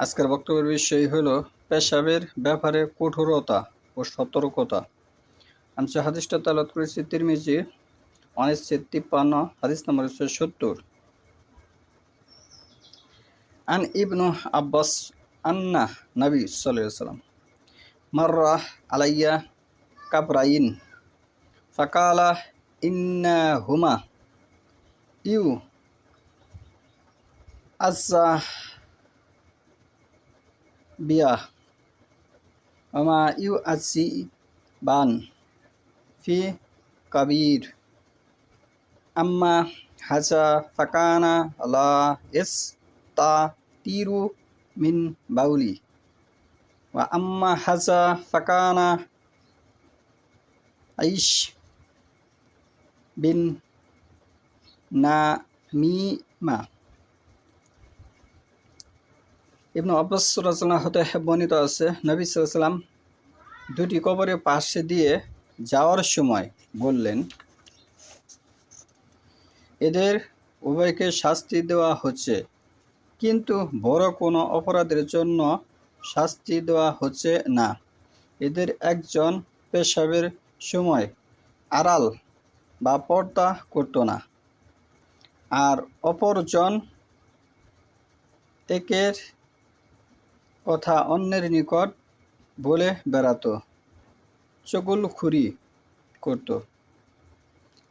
আজকের বক্তব্যের বিষয় হলো পেশাবের ব্যাপারে কঠোরতা ও সতর্কতা। আমি হাদিসটা তালাত করেছি, তিরমিজি উনিশশো তিপ্পান্ন, হাদিস নম্বর সত্তর। an ibnu abbas anna nabi sallallahu alaihi wasallam marrah alayya kabrain fakala inna huma yu asa biya ama yu asi ban fi kabir amma hasa fakana la ista Tiru মিন বাউলি। ওয়া আম্মা হাসা ফাকানা আইশ বিন না মি মা ইবনু আব্বাস রচনা হতে বর্ণিত আছে, নবী সাল্লাম দুটি কবরের পাশে দিয়ে যাওয়ার সময় বললেন, এদের উভয়কে শাস্তি দেওয়া হচ্ছে। কিন্তু বড় কোনো অপরাধের জন্য শাস্তি দেওয়া হচ্ছে না। এদের একজন পেশাবের সময়, আড়াল বা পর্দা করত না। আর অপরজন একের কথা অন্যের নিকট বলে বেড়াতো, চগুলখুরি করত।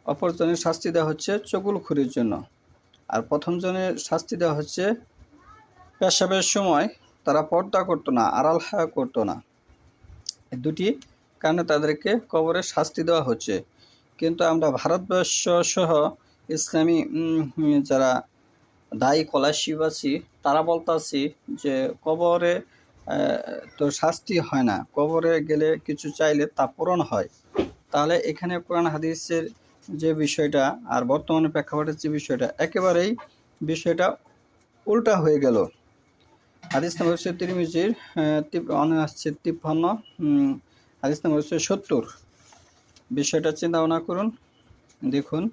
অপরজনের শাস্তি দেওয়া হচ্ছে চগুলখুরির জন্য। আর প্রথম জনের শাস্তি দেওয়া হচ্ছে পেশাবের সময় তারা পর্দা করতো না, আড়াল হায়া করতো না। দুটি কারণে তাদেরকে কবরে শাস্তি দেওয়া হচ্ছে। কিন্তু আমরা ভারতবর্ষ সহ ইসলামী যারা দায়ী কলাশিব আছি তারা বলতাছি যে কবরে তো শাস্তি হয় না। কবরে গেলে কিছু চাইলে তা পূরণ হয়। তাহলে এখানে কোরআন হাদিসের যে বিষয়টা আর বর্তমানে প্রেক্ষাপটের যে বিষয়টা, একেবারেই বিষয়টা উল্টা হয়ে গেল। হাদিস নম্বর হচ্ছে তিরমিজির আসছে তিপ্পান্ন হাদিস নম্বর হচ্ছে সত্তর। বিষয়টা চিন্তা ভাবনা করুন, দেখুন।